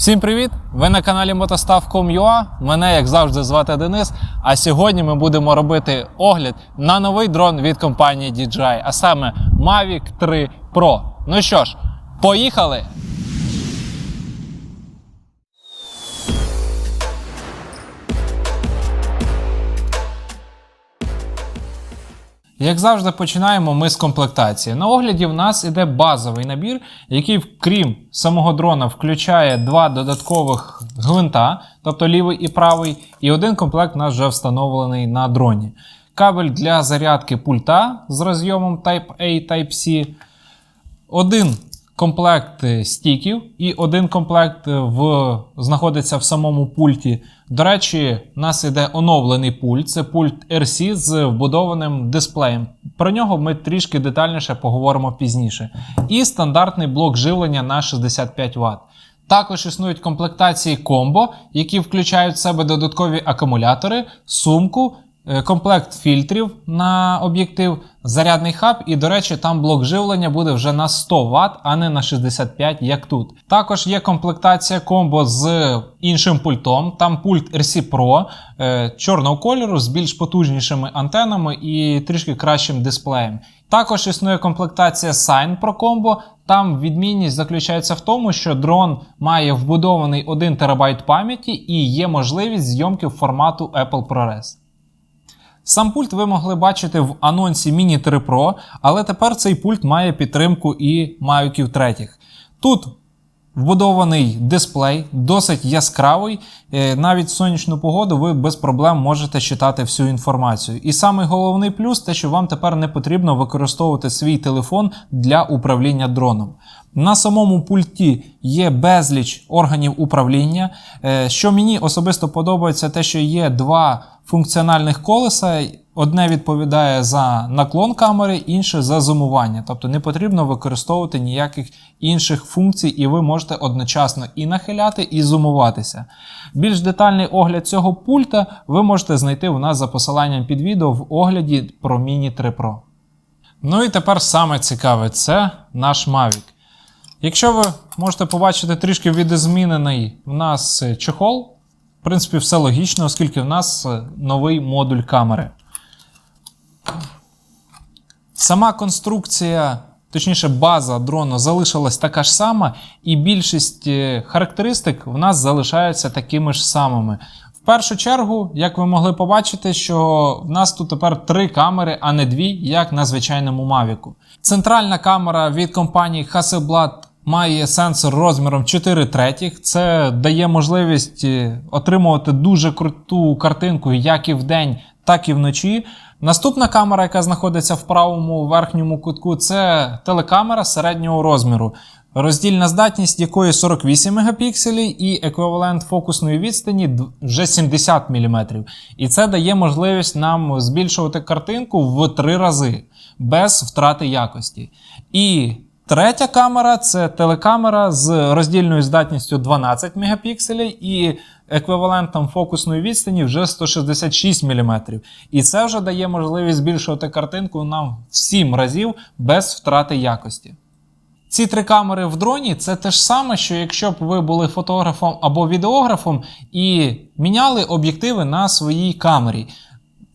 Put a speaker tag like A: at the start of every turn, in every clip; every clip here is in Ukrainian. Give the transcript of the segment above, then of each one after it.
A: Всім привіт! Ви на каналі Мотостав.com.ua. Мене, як завжди, звати Денис. А сьогодні ми будемо робити огляд на новий дрон від компанії DJI, а саме Mavic 3 Pro. Ну що ж, поїхали! Як завжди, починаємо ми з комплектації. На огляді в нас іде базовий набір, який, крім самого дрона, включає два додаткових гвинта, тобто лівий і правий, і один комплект у нас вже встановлений на дроні. Кабель для зарядки пульта з розйомом Type-A, Type-C, один комплект е, стіків і один комплект е, в, знаходиться в самому пульті. До речі, у нас іде оновлений пульт. Це пульт RC з вбудованим дисплеєм. Про нього ми трішки детальніше поговоримо пізніше. І стандартний блок живлення на 65 Вт. Також існують комплектації комбо, які включають в себе додаткові акумулятори, сумку, комплект фільтрів на об'єктив, зарядний хаб, і, до речі, там блок живлення буде вже на 100 Вт, а не на 65, як тут. Також є комплектація комбо з іншим пультом. Там пульт RC Pro е, чорного кольору з більш потужнішими антенами і трішки кращим дисплеєм. Також існує комплектація Sign Pro Combo. Там відмінність заключається в тому, що дрон має вбудований 1 ТБ пам'яті і є можливість зйомки формату Apple ProRes. Сам пульт ви могли бачити в анонсі Mini 3 Pro, але тепер цей пульт має підтримку і Mavic 3. Тут вбудований дисплей, досить яскравий. Е, Навіть в сонячну погоду ви без проблем можете читати всю інформацію. І самий головний плюс те, що вам тепер не потрібно використовувати свій телефон для управління дроном. На самому пульті є безліч органів управління. Е, Що мені особисто подобається, те, що є два функціональних колеса. Одне відповідає за наклон камери, інше за зумування. Тобто не потрібно використовувати ніяких інших функцій, і ви можете одночасно і нахиляти, і зумуватися. Більш детальний огляд цього пульта ви можете знайти у нас за посиланням під відео в огляді про Mini 3 Pro. Ну і тепер саме цікаве це наш Mavic. Якщо ви можете побачити трішки відозмінений в нас е, чохол, в принципі, все логічно, оскільки в нас е, новий модуль камери. Сама конструкція, точніше, база дрону залишилась така ж сама, і більшість е, характеристик в нас залишаються такими ж самими. В першу чергу, як ви могли побачити, що в нас тут тепер три камери, а не дві, як на звичайному Mavic. Центральна камера від компанії Hasselblad має сенсор розміром 4 третіх. Це дає можливість е, отримувати дуже круту картинку як і вдень, так і вночі. Наступна камера, яка знаходиться в правому верхньому кутку, це телекамера середнього розміру. Роздільна здатність якої 48 мегапікселів і еквівалент фокусної відстані вже 70 мм. І це дає можливість нам збільшувати картинку в 3 рази без втрати якості. І третя камера це телекамера з роздільною здатністю 12 мегапікселів і еквівалентом фокусної відстані вже 166 мм. І це вже дає можливість збільшувати картинку нам в 7 разів без втрати якості. Ці три камери в дроні це те ж саме, що якщо б ви були фотографом або відеографом і міняли об'єктиви на своїй камері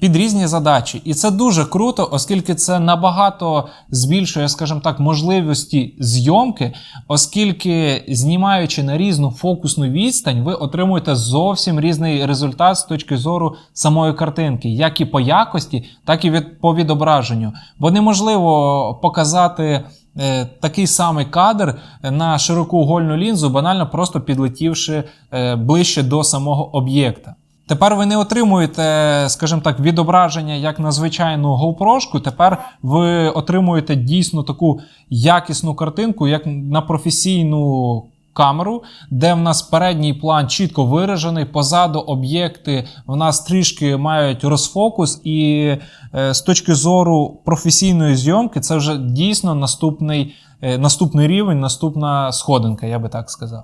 A: під різні задачі. І це дуже круто, оскільки це набагато збільшує, скажімо так, можливості зйомки, оскільки знімаючи на різну фокусну відстань, ви отримуєте зовсім різний результат з точки зору самої картинки, як і по якості, так і від, по відображенню. Бо неможливо показати. е, Такий самий кадр на широкоугольну лінзу, банально просто підлетівши е, ближче до самого об'єкта. Тепер ви не отримуєте, скажімо так, відображення як на звичайну GoPro, тепер ви отримуєте дійсно таку якісну картинку, як на професійну камеру, де в нас передній план чітко виражений, позаду об'єкти в нас трішки мають розфокус, і е, з точки зору професійної зйомки це вже дійсно наступний, е, наступний рівень, наступна сходинка, я би так сказав.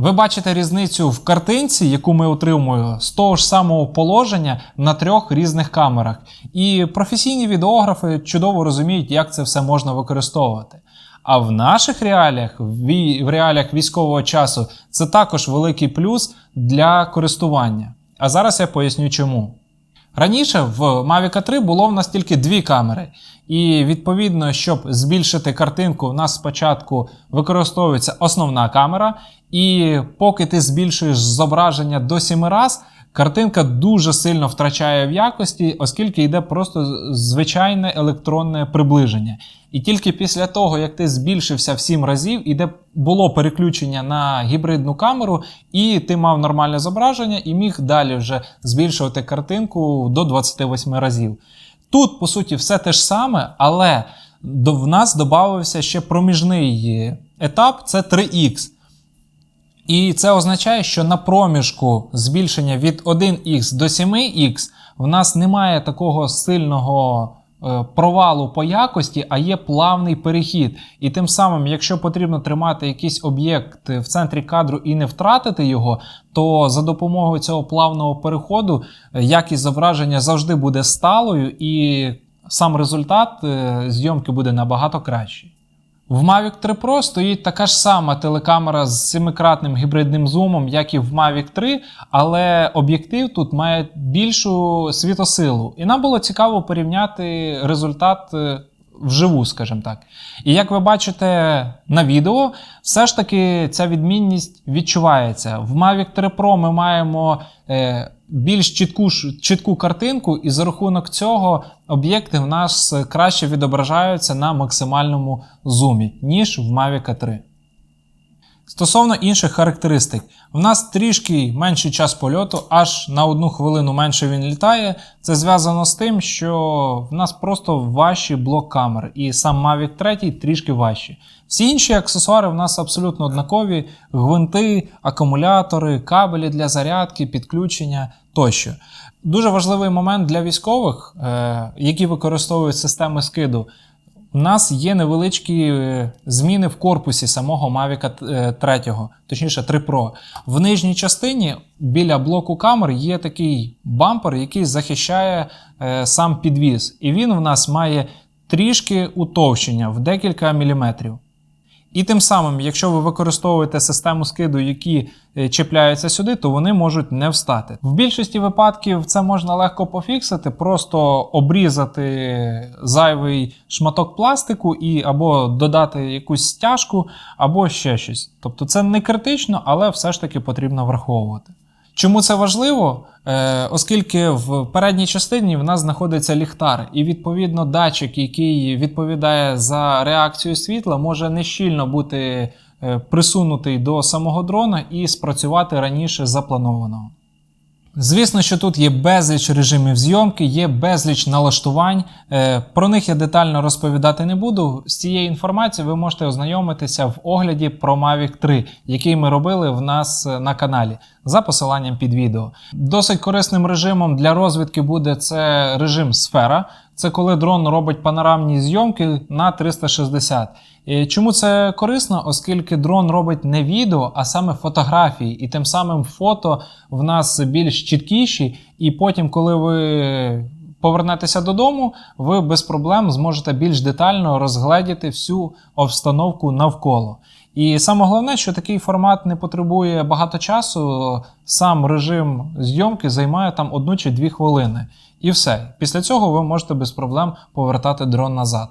A: Ви бачите різницю в картинці, яку ми отримуємо з того ж самого положення на трьох різних камерах. І професійні відеографи чудово розуміють, як це все можна використовувати. А в наших реаліях, в реаліях військового часу, це також великий плюс для користування. А зараз я поясню чому. Раніше в Mavic 3 було в нас тільки дві камери. І відповідно, щоб збільшити картинку, в нас спочатку використовується основна камера. І поки ти збільшуєш зображення до 7 раз, картинка дуже сильно втрачає в якості, оскільки йде просто звичайне електронне приближення. І тільки після того, як ти збільшився в 7 разів, іде було переключення на гібридну камеру, і ти мав нормальне зображення і міг далі вже збільшувати картинку до 28 разів. Тут, по суті, все те ж саме, але в нас додався ще проміжний етап це 3х. І це означає, що на проміжку збільшення від 1х до 7х в нас немає такого сильного е, провалу по якості, а є плавний перехід. І тим самим, якщо потрібно тримати якийсь об'єкт в центрі кадру і не втратити його, то за допомогою цього плавного переходу е, якість зображення завжди буде сталою, і сам результат е, зйомки буде набагато кращий. В Mavic 3 Pro стоїть така ж сама телекамера з семикратним гібридним зумом, як і в Mavic 3, але об'єктив тут має більшу світосилу. І нам було цікаво порівняти результат е, вживу, скажімо так. І як ви бачите на відео, все ж таки ця відмінність відчувається. В Mavic 3 Pro ми маємо е, більш чітку, чітку картинку, і за рахунок цього об'єкти в нас краще відображаються на максимальному зумі, ніж в Mavic 3. Стосовно інших характеристик, в нас трішки менший час польоту, аж на одну хвилину менше він літає. Це зв'язано з тим, що в нас просто важчий блок камер, і сам Mavic 3 трішки важчий. Всі інші аксесуари в нас абсолютно однакові: гвинти, акумулятори, кабелі для зарядки, підключення тощо. Дуже важливий момент для військових, е, які використовують системи скиду. У нас є невеличкі е, зміни в корпусі самого Mavic е, 3, точніше 3 Pro. В нижній частині біля блоку камер є такий бампер, який захищає е, сам підвіз. І він в нас має трішки утовщення в декілька міліметрів. І тим самим, якщо ви використовуєте систему скиду, які е, чіпляються сюди, то вони можуть не встати. В більшості випадків це можна легко пофіксити, просто обрізати зайвий шматок пластику і або додати якусь стяжку, або ще щось. Тобто це не критично, але все ж таки потрібно враховувати. Чому це важливо? Е, оскільки в передній частині в нас знаходиться ліхтар, і відповідно датчик, який відповідає за реакцію світла, може нещільно бути е, присунутий до самого дрона і спрацювати раніше запланованого. Звісно, що тут є безліч режимів зйомки, є безліч налаштувань. Е, Про них я детально розповідати не буду. З цією інформацією ви можете ознайомитися в огляді про Mavic 3, який ми робили в нас е, на каналі за посиланням під відео. Досить корисним режимом для розвідки буде це режим сфера. Це коли дрон робить панорамні зйомки на 360. І Чому це корисно? Оскільки дрон робить не відео, а саме фотографії, і тим самим фото в нас більш чіткіші, і потім, коли ви повернетеся додому, ви без проблем зможете більш детально розгледіти всю обстановку навколо. І саме головне, що такий формат не потребує багато часу. Сам режим зйомки займає там одну чи дві хвилини. І все. Після цього ви можете без проблем повертати дрон назад.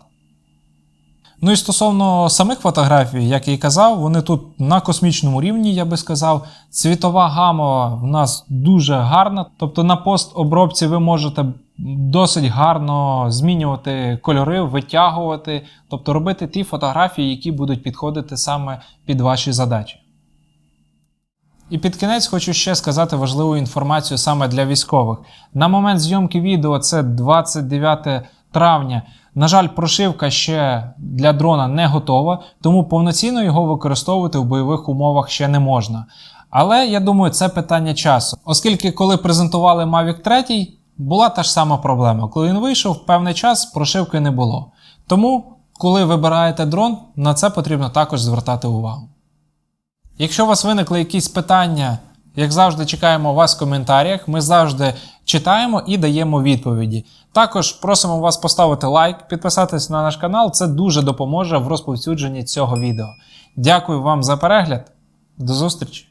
A: Ну і стосовно самих фотографій, як я і казав, вони тут на космічному рівні, я би сказав. Цвітова гама в нас дуже гарна. Тобто на постобробці ви можете досить гарно змінювати кольори, витягувати, тобто робити ті фотографії, які будуть підходити саме під ваші задачі. І під кінець хочу ще сказати важливу інформацію саме для військових. На момент зйомки відео це 29 травня. На жаль, прошивка ще для дрона не готова, тому повноцінно його використовувати в бойових умовах ще не можна. Але я думаю, це питання часу, оскільки коли презентували Mavic 3, була та ж сама проблема. Коли він вийшов, певний час прошивки не було. Тому, коли вибираєте дрон, на це потрібно також звертати увагу. Якщо у вас виникли якісь питання Як завжди, чекаємо вас в коментарях. Ми завжди читаємо і даємо відповіді. Також просимо вас поставити лайк, підписатись на наш канал. Це дуже допоможе в розповсюдженні цього відео. Дякую вам за перегляд. До зустрічі!